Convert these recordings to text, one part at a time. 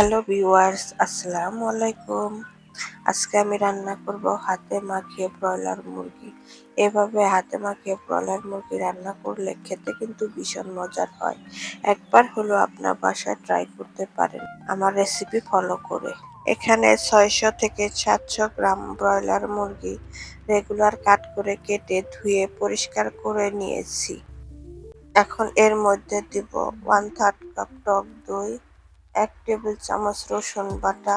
Hello viewers, আসসালামু আলাইকুম। আজকে আমি রান্না করব হাতে মাখিয়ে ব্রয়লার মুরগি। এভাবে হাতে মাখিয়ে ব্রয়লার মুরগি রান্না করলে খেতে কিন্তু ভীষণ মজার হয়। একবার হলো আপনার বাসায় ট্রাই করতে পারেন। আমার রেসিপি ফলো করে। এখানে ছয়শো থেকে সাতশো গ্রাম ব্রয়লার মুরগি রেগুলার কাট করে কেটে ধুয়ে পরিষ্কার করে নিয়েছি। এখন এর মধ্যে দিব ওয়ান থার্ড কাপ টক দই এক টেবিল চামচ রসুন বাটা,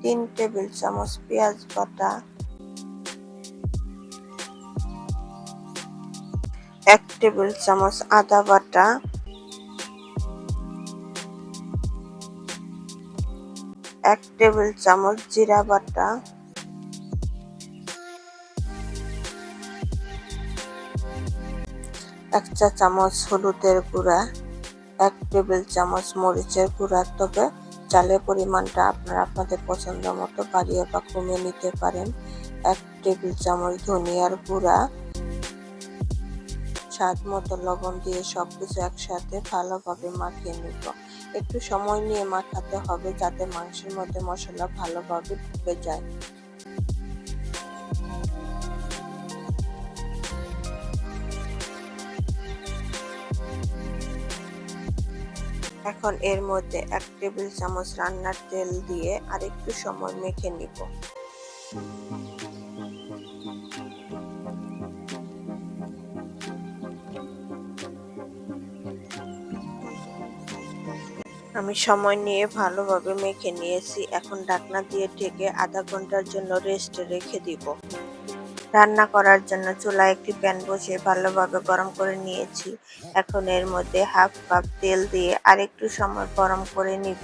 তিন টেবিল চামচ পেঁয়াজ বাটা, এক টেবিল চামচ আদা বাটা, এক টেবিল চামচ জিরা বাটা, এক চা চামচ হলুদের গুঁড়া এক টেবিল চামচ মরিচের গুঁড়া, তবে চালের পরিমাণটা আপনারা আপনাদের পছন্দ মতো বাড়িয়ে বা কমিয়ে নিতে পারেন। এক টেবিল চামচ ধনিয়ার গুঁড়া, স্বাদ মতো লবণ দিয়ে সব কিছু একসাথে ভালোভাবে মাখিয়ে নিব। একটু সময় নিয়ে মাখাতে হবে যাতে মাংসের মধ্যে মশলা ভালোভাবে ঢুকে যায়। এখন এর মধ্যে এক টেবিল চামচ রান্নার তেল দিয়ে আরেকটু সময় মেখে নিব। আমি সময় নিয়ে ভালোভাবে মেখে নিয়েছি। এখন ঢাকনা দিয়ে ঢেকে আধা ঘণ্টার জন্য রেস্টে রেখে দিব। রান্না করার জন্য চুলায় একটি প্যান বসিয়ে ভালোভাবে গরম করে নিয়েছি। এখন এর মধ্যে হাফ কাপ তেল দিয়ে আরেকটু সময় গরম করে নিব।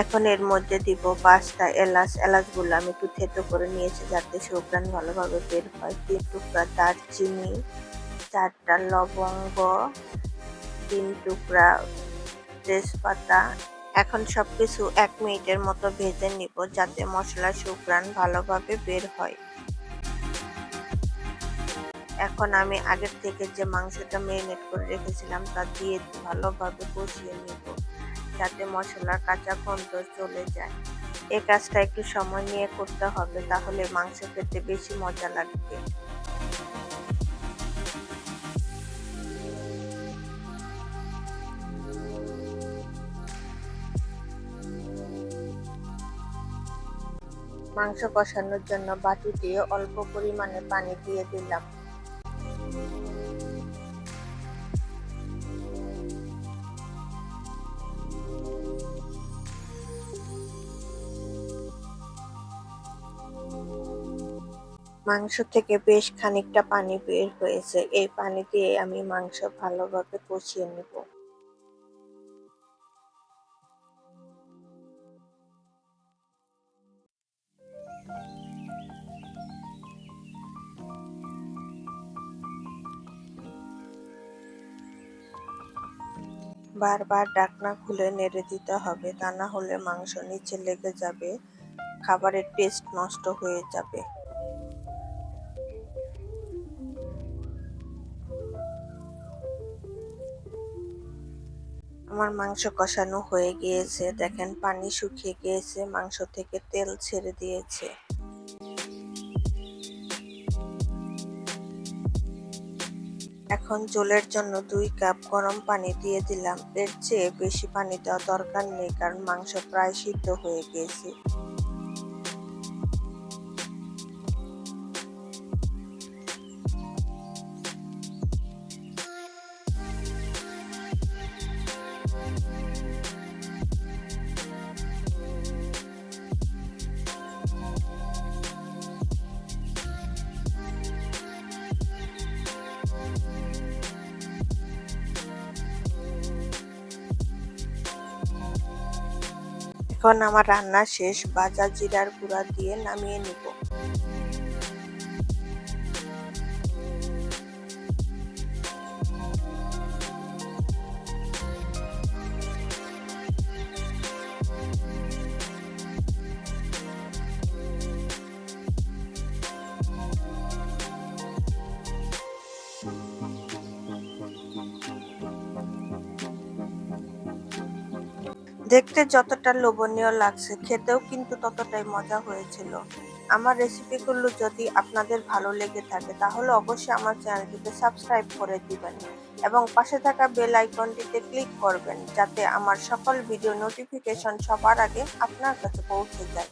এখন এর মধ্যে দিব পাঁচটা এলাচ। এলাচগুলো আমি একটু থেতো করে নিয়েছি যাতে সুগ্রান ভালোভাবে বের হয়। তিন টুকরা দারচিনি, চারটা লবঙ্গ, তিন টুকরা তেজপাতা। এখন সব কিছু এক মিনিটের মতো ভেজে নিব যাতে মশলা সুগ্রান ভালোভাবে বের হয়। এখন আমি আগের থেকে যে মাংসটা মেরিনেট করে রেখেছিলাম, তা দিয়ে ভালোভাবে কষিয়ে নিব, যাতে মশলার কাঁচা গন্ধ চলে যায়। এই কাজটা একটু সময় নিয়ে করতে হবে, তাহলে মাংস খেতে বেশি মজা লাগবে। মাংস কষানোর জন্য বাটি দিয়ে অল্প পরিমাণে পানি দিয়ে দিলাম। মাংস থেকে বেশ খানিকটা পানি বের হয়েছে। এই পানি দিয়ে আমি মাংস ভালোভাবে কষিয়ে নিব। বারবার ডাকনা খুলে নেড়ে দিতে হবে, তা না হলে মাংস নিচে লেগে যাবে, খাবারের টেস্ট নষ্ট হয়ে যাবে। আমার মাংস কষানো হয়ে গিয়েছে। দেখেন, পানি শুকিয়ে গিয়েছে, মাংস থেকে তেল ছেড়ে দিয়েছে। এখন জলের জন্য দুই কাপ গরম পানি দিয়ে দিলাম। এর চেয়ে বেশি পানি দেওয়া দরকার নেই, কারণ মাংস প্রায় সিদ্ধ হয়ে গিয়েছে। এখন আমার রান্না শেষ বাজা জিরার গুঁড়া দিয়ে নামিয়ে নিব। দেখতে যতটা লোভনীয় লাগছে, খেতেও কিন্তু ততটাই মজা হয়েছিল। আমার রেসিপিগুলো যদি আপনাদের ভালো লেগে থাকে, তাহলে অবশ্যই আমার চ্যানেলটিকে সাবস্ক্রাইব করে দিবেন এবং পাশে থাকা বেল আইকনটিতে ক্লিক করবেন, যাতে আমার সকল ভিডিও নোটিফিকেশন সবার আগে আপনার কাছে পৌঁছে যায়।